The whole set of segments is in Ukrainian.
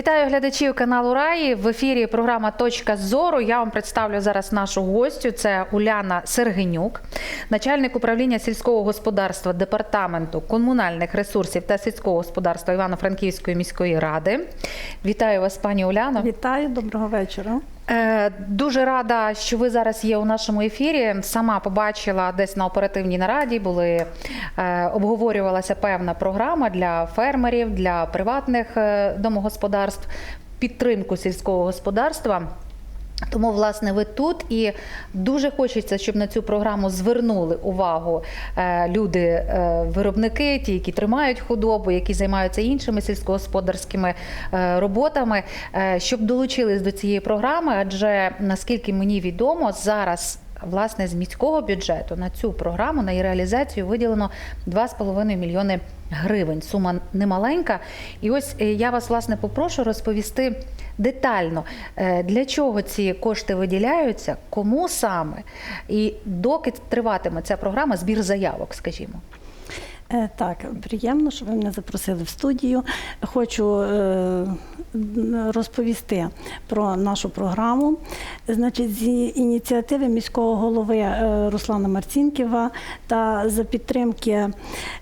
Вітаю глядачів каналу Раї. В ефірі програма Точка зору. Я вам представлю зараз нашу гостю. Це Уляна Сергенюк, начальник управління сільського господарства департаменту комунальних ресурсів та сільського господарства Івано-Франківської міської ради. Вітаю вас, пані Уляно. Вітаю, доброго вечора. Е, Дуже рада, що ви зараз є у нашому ефірі. Сама побачила десь на оперативній нараді, були е, обговорювалася певна програма для фермерів, для приватних е, домогосподарств, підтримку сільського господарства. Тому, власне, ви тут і дуже хочеться, щоб на цю програму звернули увагу е, люди, е, ті, які тримають худобу, які займаються іншими сільськогосподарськими е, роботами, щоб долучились до цієї програми. Адже наскільки мені відомо, зараз. Власне, з міського бюджету на цю програму на її реалізацію виділено 2,5 мільйони гривень. Сума немаленька. І ось е, я вас власне попрошу розповісти детально, е, для чого ці кошти виділяються, кому саме, і доки триватиме ця програма, збір заявок, скажімо. Е, Так, приємно, що ви мене запросили в студію. Хочу е, розповісти про нашу програму. Значить, з ініціативи міського голови е, Руслана Марцінківа та за підтримки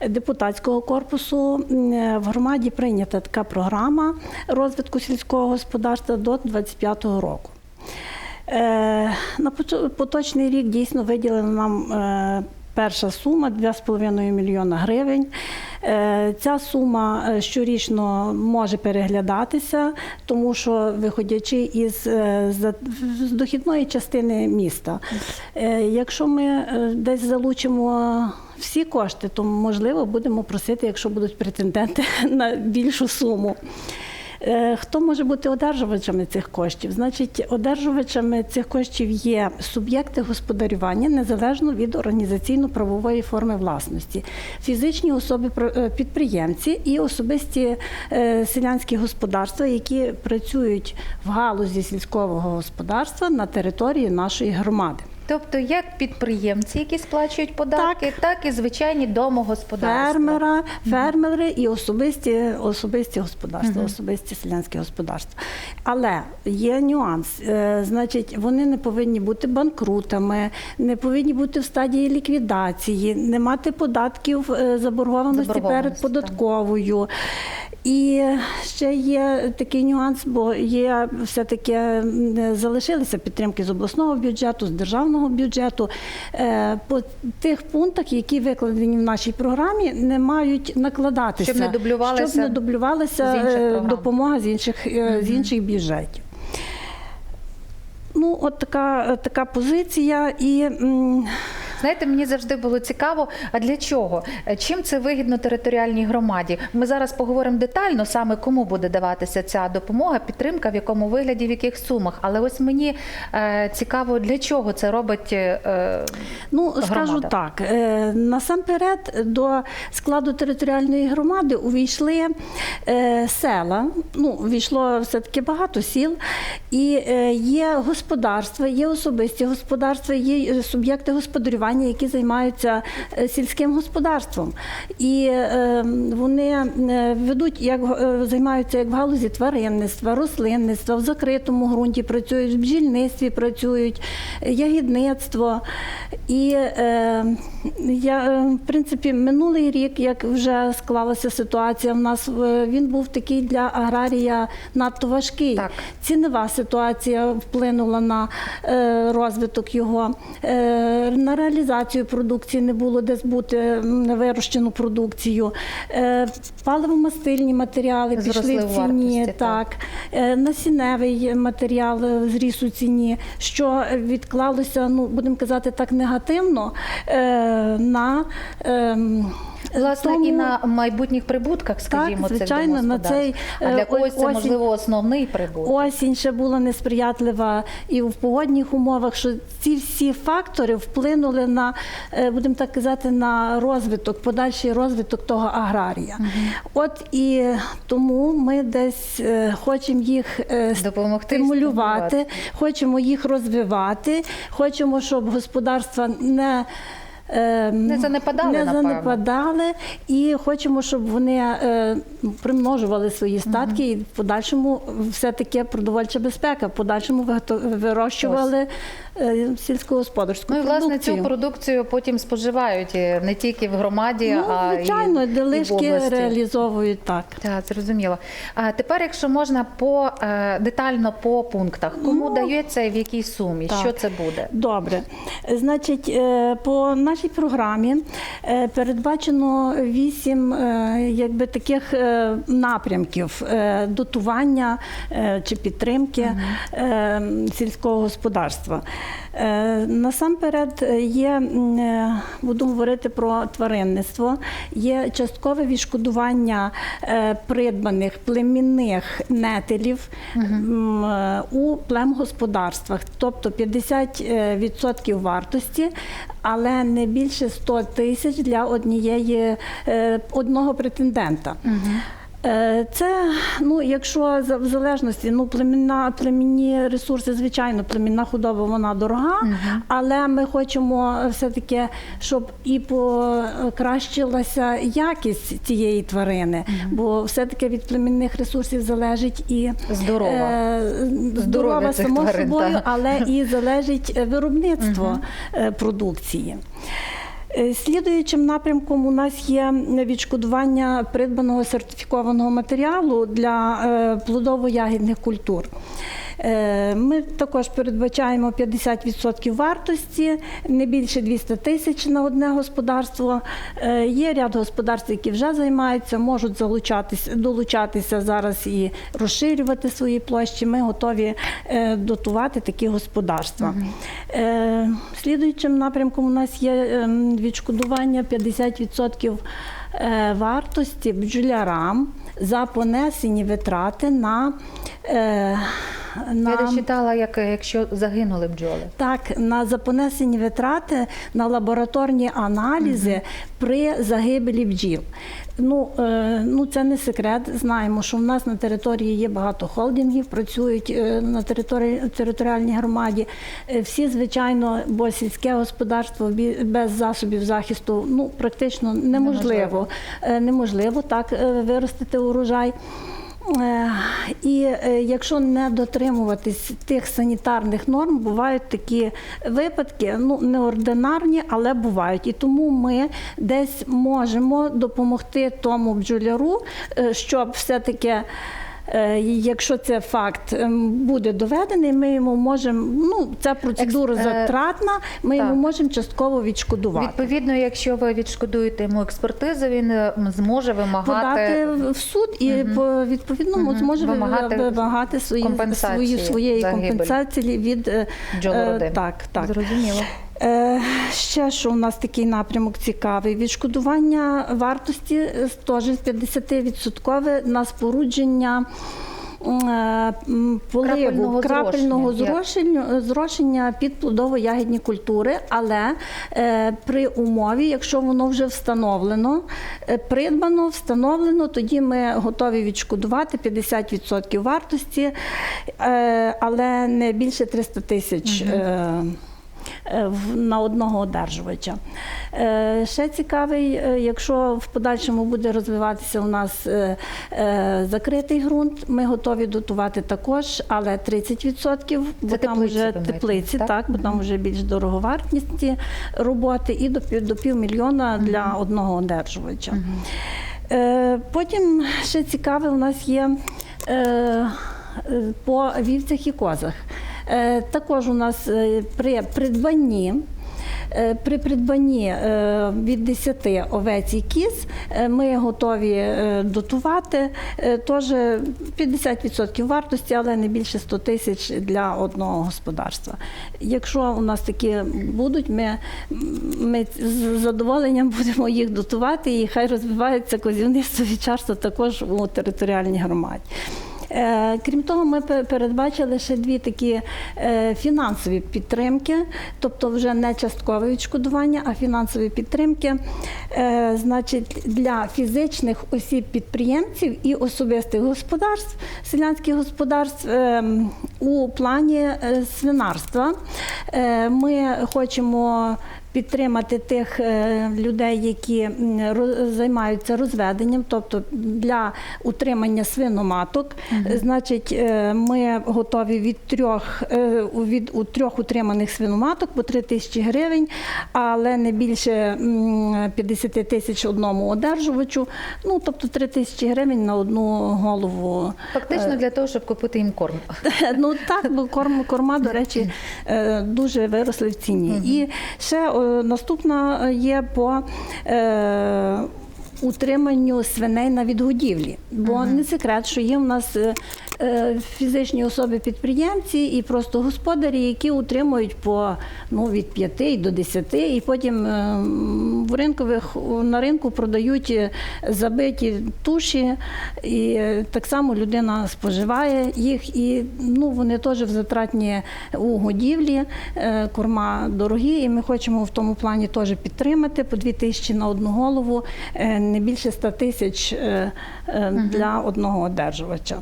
депутатського корпусу в громаді прийнята така програма розвитку сільського господарства до 2025 року. На поточний рік дійсно виділено нам перша сума 2,5 мільйона гривень. Е, Ця сума е, щорічно може переглядатися, тому що виходячи із е, з дохідної частини міста. Якщо ми десь залучимо всі кошти, то можливо будемо просити, якщо будуть претенденти на більшу суму. Е, Хто може бути одержувачами цих коштів? Значить, одержувачами цих коштів є суб'єкти господарювання незалежно від організаційно-правової форми власності, фізичні особи е, підприємці і особисті е, селянські господарства, які працюють в галузі сільського господарства на території нашої громади. Тобто, як підприємці, які сплачують податки, так, і звичайні домогосподарства. Фермера, фермери і особисті, особисті господарства, особисті селянські господарства. Але є нюанс. Е, Значить, вони не повинні бути банкрутами, не повинні бути в стадії ліквідації, не мати податків е, заборгованості перед Заборгованості, так. І ще є такий нюанс, бо є все-таки залишилися підтримки з обласного бюджету, з державного бюджету. Е, По тих пунктах, які викладені в нашій програмі, не мають накладатися, Щоб не дублювалися щоб не дублювалася з е, допомога з інших, е, з інших бюджетів. Ну, от така, така позиція. І м, Знаєте, мені завжди було цікаво, а для чого? Е, Чим це вигідно територіальній громаді? Ми зараз поговоримо детально, саме кому буде даватися ця допомога, підтримка, в якому вигляді, в яких сумах. Але ось мені е, цікаво, для чого це робить е, Ну, громада? скажу так, е, насамперед до складу територіальної громади увійшли е, села. Ну, увійшло все-таки багато сіл, і е, є господарства, є особисті господарства, є е, суб'єкти господарювання, які займаються е, сільським господарством. І е, вони е, ведуть, як е, займаються як в галузі тваринництва, рослинництва, в закритому ґрунті працюють, в бджільництві працюють, ягідництво. І е, я, в принципі, минулий рік, як вже склалася ситуація, в нас він був такий для аграрія надто важкий. Так. Цінова ситуація вплинула на розвиток його. На реалізацію продукції не було де збути вирощену продукцію. Е, паливомастильні матеріали Зросли пішли в ціні. вартості, так. так. Е, Насінневий матеріал е, зріс у ціні, що відклалося, ну будемо казати так, негативно на ем, власне тому- і на майбутніх прибутках, скажімо, цих звичайно, на цей, а для е, когось це осінь- можливо основний прибуток. Осінь ще була несприятлива і в погодних умовах, що ці всі фактори вплинули на, е, будемо так казати, на розвиток, подальший розвиток того аграрія. От і тому ми десь е, хочемо їх Допомогти стимулювати, хочемо їх розвивати, хочемо, щоб господарства не Не занепадали, не напевно. занепадали і хочемо, щоб вони е, примножували свої статки і в подальшому все-таки продовольча безпека, в подальшому вирощували е, сільськогосподарську Ну і власне цю продукцію потім споживають не тільки в громаді, ну, а звичайно, і, і в області. реалізовують так. Так, зрозуміло. А тепер, якщо можна по е, детально по пунктах, кому Ну, дається і в якій сумі, так. що це буде? Добре. Значить, е, по нашій програмі е, передбачено вісім е, якби таких е, напрямків дотування чи підтримки сільського господарства. Е, Насамперед е, є, е, буду говорити про тваринництво, є часткове відшкодування придбаних племінних нетелів е, у племгосподарствах, тобто 50% вартості, але не більше 100 тисяч для однієї одного претендента. Е, Це, ну, якщо в залежності, ну, племінна, племінні ресурси, звичайно, племінна худоба вона дорога, але ми хочемо все-таки, щоб і покращилася якість цієї тварини, бо все-таки від племінних ресурсів залежить і Здорова. е, здорова цих само тварин, собою, але і залежить е, виробництво е, продукції. Е, Слідуючим напрямком у нас є відшкодування придбаного сертифікованого матеріалу для е, плодово-ягідних культур. Е, Ми також передбачаємо 50% вартості, не більше 200 тисяч на одне господарство. Е, Є ряд господарств, які вже займаються, можуть залучатися, долучатися зараз і розширювати свої площі. Ми готові е, дотувати такі господарства. Е, Слідуючим напрямком у нас є ем, відшкодування 50% е, вартості бджолярам за понесені витрати на, е, на Я десь читала, як якщо загинули бджоли. так, на за понесені витрати на лабораторні аналізи при загибелі бджіл. Ну, е, ну це не секрет. Знаємо, що в нас на території є багато холдингів, працюють е, на території територіальній громаді. Е, всі, звичайно, бо сільське господарство без засобів захисту ну практично неможливо. Неможливо. Е, неможливо так е, виростити урожай. Е, І е, якщо не дотримуватись тих санітарних норм, бувають такі випадки, ну неординарні, але бувають. І тому ми десь можемо допомогти тому бджоляру, е, щоб все-таки. Е, Якщо це факт ем, буде доведений, ми йому можемо. Ну ця процедура е, затратна. Ми йому можемо частково відшкодувати. Відповідно, якщо ви відшкодуєте йому експертизу, він е, зможе вимагати подати в суд і по відповідному Мгм. зможе Вимагати вимагати свої, компенсації свої своєї компенсації від бджолородин. так, так. Зрозуміло. Е, Ще що у нас такий напрямок цікавий: відшкодування вартості е, теж 50% на спорудження. е, Поливу Крапельного зрошення. зрошення, під плодово-ягідні культури, але при умові, якщо воно вже встановлено, придбано, встановлено, тоді ми готові відшкодувати 50% вартості, але не більше 300 тисяч. в- на одного одержувача. Е, Ще цікавий, е, якщо в подальшому буде розвиватися у нас е, е, закритий ґрунт, ми готові дотувати також, але 30%, бо Це там теплиці вже теплиці, так? так, бо там вже більш дороговартісні роботи, і до, пів- до півмільйона для одного одержувача. Е, Потім ще цікаве у нас є е, е, по вівцях і козах. Е, Також у нас е, при придбанні. е, При придбанні від 10 овець і кіз ми готові дотувати теж 50% вартості, але не більше 100 тисяч для одного господарства. Якщо у нас такі будуть, ми, ми з задоволенням будемо їх дотувати і хай розвивається козівництво вівчарство також у територіальній громаді. Е, Крім того, ми передбачили ще дві такі е, фінансові підтримки, тобто вже не часткове відшкодування, а фінансові підтримки, е, значить, для фізичних осіб підприємців і особистих господарств, селянських господарств е, у плані свинарства. Ми хочемо підтримати тих е, людей, які займаються розведенням, тобто для утримання свиноматок. Значить, е, ми готові від трьох е, від у трьох утриманих свиноматок по 3 тисячі гривень, але не більше м, 50 тисяч одному одержувачу. Ну тобто 3 тисячі гривень на одну голову. Фактично для того, щоб купити їм корм. Ну так, бо корм, корма, до речі, дуже виросли в ціні. І ще наступна є по е, утриманню свиней на відгодівлі. Бо не секрет, що є в нас е, е, фізичні особи-підприємці і просто господарі, які утримують по ну, від 5 до 10, і потім е, в ринкових на ринку продають е, забиті туші, і е, так само людина споживає їх, і ну, вони теж в затратні у годівлі, е, корма дорогі, і ми хочемо в тому плані теж підтримати по 2 тисячі на одну голову, е, не більше 100 тисяч е, е, для одного одержувача.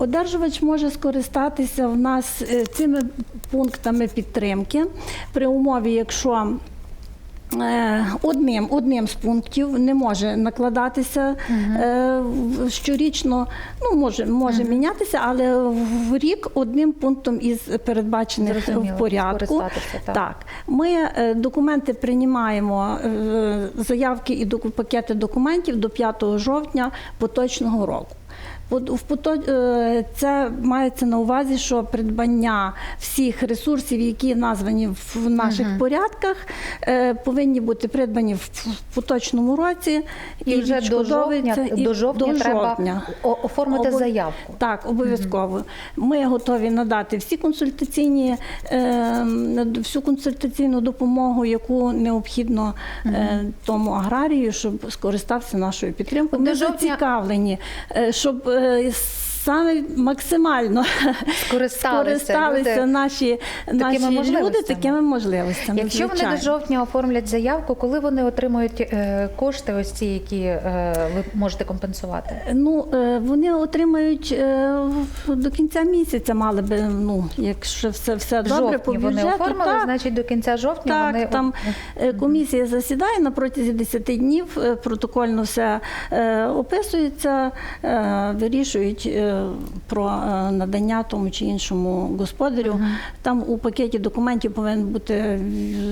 Одержувач може скористатися в нас е, цими пунктами підтримки при умові, якщо Е, Одним, одним з пунктів не може накладатися е, в- щорічно, ну може, може мінятися, але в рік одним пунктом із передбачених Зрозуміло, в порядку. так. Так, ми е, документи приймаємо, е, заявки і пакети документів до 5 жовтня поточного року. В е, Це мається на увазі, що придбання всіх ресурсів, які названі в наших порядках, е, повинні бути придбані в поточному році І, вже до жовтня, і до жовтня до жовтня. о- оформити Обов- заявку. Так, обов'язково. Ми готові надати всі консультаційні, е, всю консультаційну допомогу, яку необхідно е, тому аграрію, щоб скористався нашою підтримкою. Ми жовтня- зацікавлені, щоб uh, саме максимально Скористалися скористалися люди наші, наші люди можливостями. такими можливостями. Якщо вони до жовтня оформлять заявку, коли вони отримують е, кошти, ось ці, які е, ви можете компенсувати? Ну, е, вони отримають е, до кінця місяця, мали би, ну, якщо все, все добре по жовтні вони оформили, так, значить до кінця жовтня так, вони там е, комісія засідає на протязі 10 днів, протокольно все е, описується, е, вирішують е, про е, надання тому чи іншому господарю. Там у пакеті документів повинен бути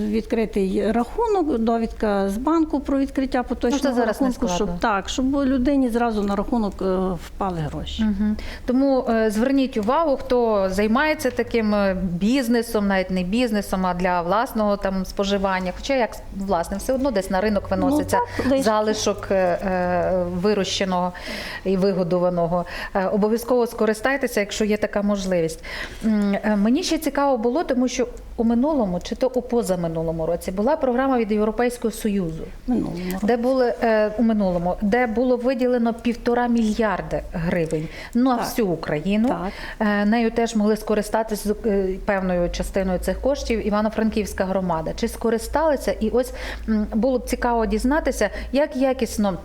відкритий рахунок, довідка з банку про відкриття поточного Ну, рахунку, щоб так, щоб людині зразу на рахунок е, впали гроші. Мгм. Тому е, зверніть увагу, хто займається таким бізнесом, навіть не бізнесом, а для власного там споживання. Хоча як власне, все одно десь на ринок виноситься так, залишок вирощеного і вигодованого. Обов'язково скористайтеся, якщо є така можливість. Е, Мені ще цікаво було, тому що у минулому чи то у позаминулому році була програма від Європейського Союзу. Минулому Де були е, у минулому, де було виділено півтора мільярди гривень на Так. всю Україну. Так. Е, нею теж могли скористатися певною частиною цих коштів Івано-Франківська громада. Чи скористалися? І ось було б цікаво дізнатися, як якісно.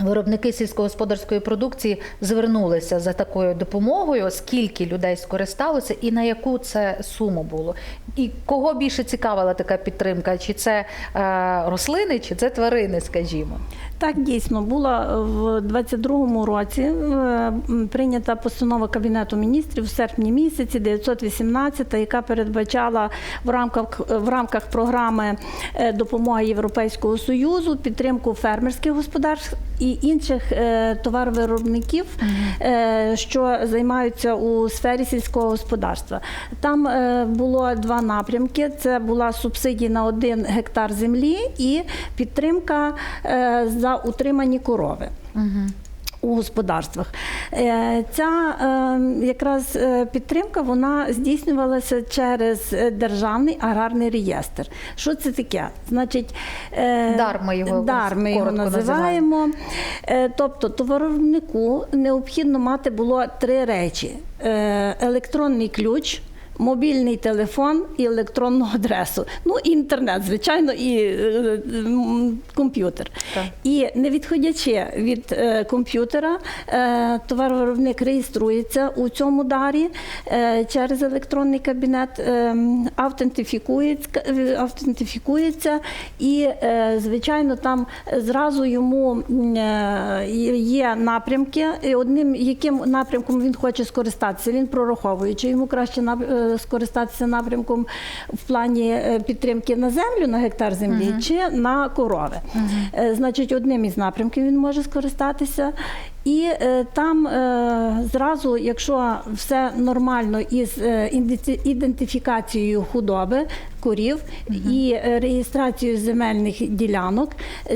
Виробники сільськогосподарської продукції звернулися за такою допомогою, скільки людей скористалося і на яку це суму було. І кого більше цікавила така підтримка? Чи це е, рослини, чи це тварини, скажімо? Так, дійсно, була в 22-му році е, прийнята постанова Кабінету міністрів в серпні місяці 918, яка передбачала в рамках, в рамках програми е, допомоги Європейського Союзу підтримку фермерських господарств і інших е, товаровиробників, е, що займаються у сфері сільського господарства. Там е, було два напрямки: це була субсидія на один гектар землі і підтримка е, за утримані корови. У господарствах Е, ця е, якраз е, підтримка вона здійснювалася через державний аграрний реєстр. Що це таке? Значить, Дар ми його дар ми його називаємо. Е, Тобто товаровнику необхідно мати було три речі: електронний ключ. Мобільний телефон і електронну адресу. Ну, і інтернет, звичайно, і е, м, комп'ютер. І не відходячи від е, комп'ютера, е, товаровиробник реєструється у цьому дарі е, через електронний кабінет, е, автентифікується, е, автентифікується і, е, звичайно, там зразу йому е, є напрямки, одним яким напрямком він хоче скористатися. Він прораховує, чи йому краще е, скористатися напрямком в плані е, підтримки на землю на гектар землі, чи на корови. Е, Значить, одним із напрямків він може скористатися. І е, там е, зразу, якщо все нормально із е, ідентифікацією худоби, корів і е, реєстрацією земельних ділянок,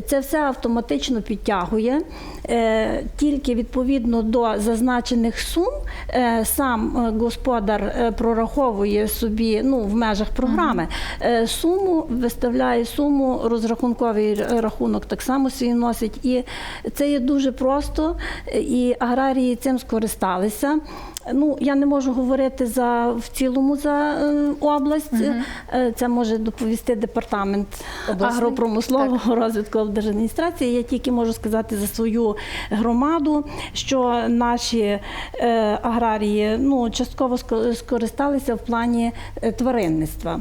це все автоматично підтягує. Е, тільки відповідно до зазначених сум е, сам господар прораховує собі ну, в межах програми суму, виставляє суму, розрахунковий рахунок так само свій носить. І це є дуже просто, і аграрії цим скористалися. Ну, я не можу говорити за в цілому за область. Е, Це може доповісти департамент Обласний? агропромислового розвитку облдержадміністрації. Я тільки можу сказати за свою громаду, що наші е, аграрії ну, частково ско- скористалися в плані е, тваринництва.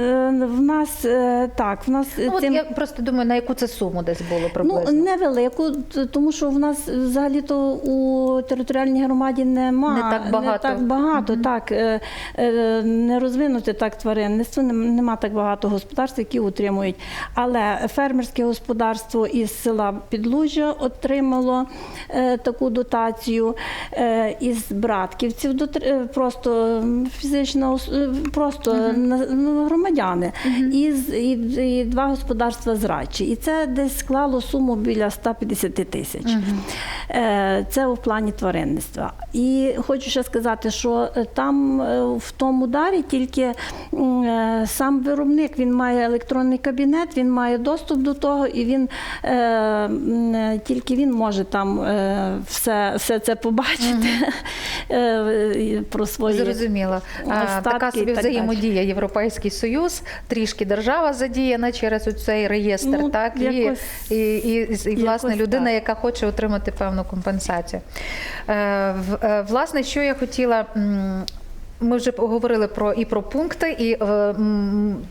Е, В нас е, так, в нас Ну, от цим я просто думаю, на яку це суму десь було приблизно. Ну, невелику, тому що в нас взагалі-то у територіальній громаді нема Не так багато. так, багато так, е, не розвинуте так тваринництво, нема так багато господарств, які утримують. Але фермерське господарство із села Підлужжя отримало таку дотацію. Із братківців просто е, просто на- ну, громадяни. І, з- і, і два господарства зрачі. І це десь склало суму біля 150 тисяч. Е, Це у плані тваринництва. І хочу ще сказати, що е, там е, в тому дарі тільки сам виробник він має електронний кабінет, він має доступ до того, і він тільки він може там все, все це побачити і про свої Зрозуміло. Така собі так взаємодія Європейський Союз, трішки держава задіяна через цей реєстр, Ну, так і, якось- і, і, і, власне якось людина, так. яка хоче отримати певну компенсацію. Е, е, Власне, що я хотіла. Ми вже говорили про і про пункти, і е,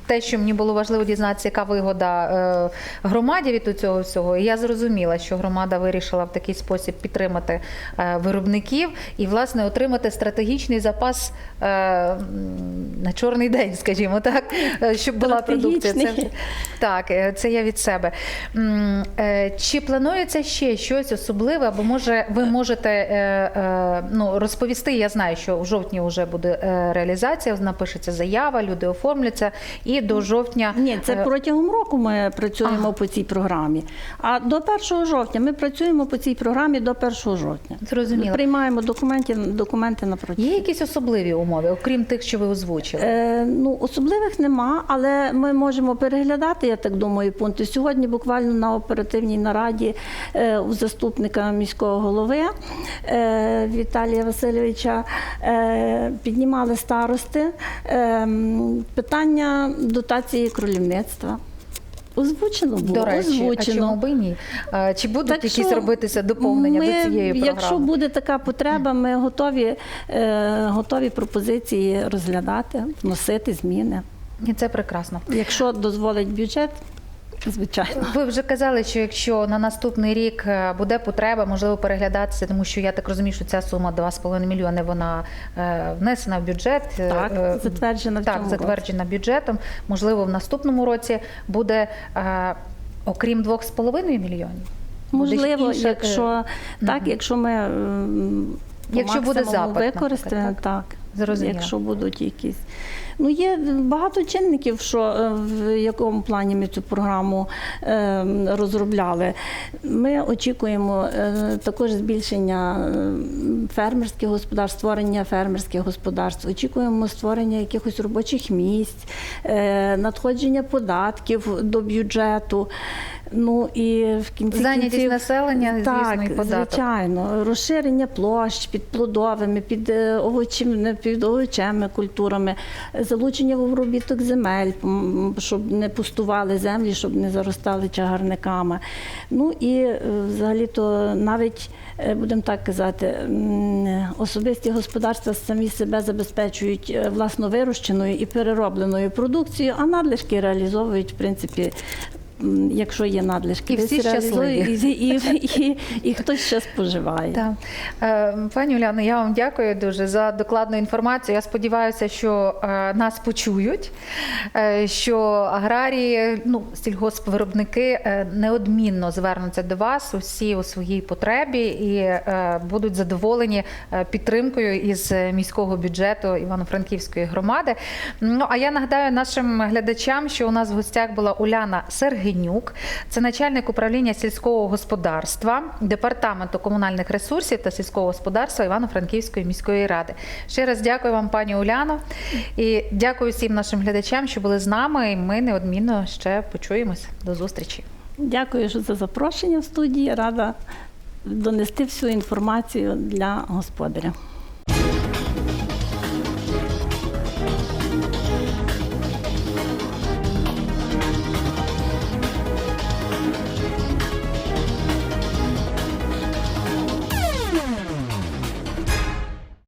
те, що мені було важливо дізнатися, яка вигода е, громаді від цього всього. І я зрозуміла, що громада вирішила в такий спосіб підтримати е, виробників і, власне, отримати стратегічний запас е, на чорний день, скажімо так, е, щоб була продукція. Це, так, е, це я від себе. Е, Чи планується ще щось особливе, або може ви можете е, е, ну, розповісти? Я знаю, що в жовтні вже буде реалізація, напишеться заява, люди оформляться, і до жовтня Ні, це е, протягом року ми працюємо по цій програмі. А до 1 жовтня ми працюємо по цій програмі до 1 жовтня. Зрозуміло. Приймаємо документи, документи на протязі. є якісь особливі умови, окрім тих, що ви озвучили? Е, ну, особливих нема, але ми можемо переглядати, я так думаю, пункти. Сьогодні буквально на оперативній нараді е, у заступника міського голови е, Віталія Васильовича е, піднімали старости е, питання дотації кролівництва. Озвучено було. До речі, озвучено. а чому би ні? Чи будуть Так якісь робитися доповнення ми, до цієї програми? Якщо буде така потреба, ми готові, е, готові пропозиції розглядати, вносити зміни. І це прекрасно. Якщо дозволить бюджет, звичайно. Ви вже казали, що якщо на наступний рік е, буде потреба, можливо, переглядатися, тому що я так розумію, що ця сума 2,5 мільйони вона е, внесена в бюджет. е, Так, затверджена в так, цьому році. бюджетом. Можливо, в наступному році буде окрім 2,5 мільйонів. Можливо, якщо так, якщо ми м, Якщо буде запит, використаємо, наприклад, так. Зрозуміло. Якщо будуть якісь. Ну, є багато чинників, що е, в якому плані ми цю програму е, розробляли. Ми очікуємо е, також збільшення фермерських господарств, створення фермерських господарств. Очікуємо створення якихось робочих місць, надходження податків до бюджету. Ну і в кінці Зайнятість кінців, населення, звісно, так, і податок. звичайно, розширення площ під плодовими, під е, овочами, під овочами культурами, залучення в обробіток земель, щоб не пустували землі, щоб не заростали чагарниками. Ну і е, взагалі-то навіть е, будемо так казати, особисті господарства самі себе забезпечують власно вирощеною і переробленою продукцією, а надлишки реалізовують в принципі. Якщо є надлишки, І всі щасливі. і, і, і, і хтось ще споживає. Так. Е, Пані Уляно, я вам дякую дуже за докладну інформацію. Я сподіваюся, що е, нас почують, е, що аграрії, ну, сільгоспвиробники неодмінно звернуться до вас усі у своїй потребі і будуть задоволені підтримкою із міського бюджету Івано-Франківської громади. Ну а я нагадаю нашим глядачам, що у нас в гостях була Уляна Сергенюк, це начальник управління сільського господарства департаменту комунальних ресурсів та сільського господарства Івано-Франківської міської ради. Ще раз дякую вам, пані Уляно, і дякую всім нашим глядачам, що були з нами. І ми неодмінно ще почуємось. До зустрічі. Дякую за запрошення в студії. Рада донести всю інформацію для господаря.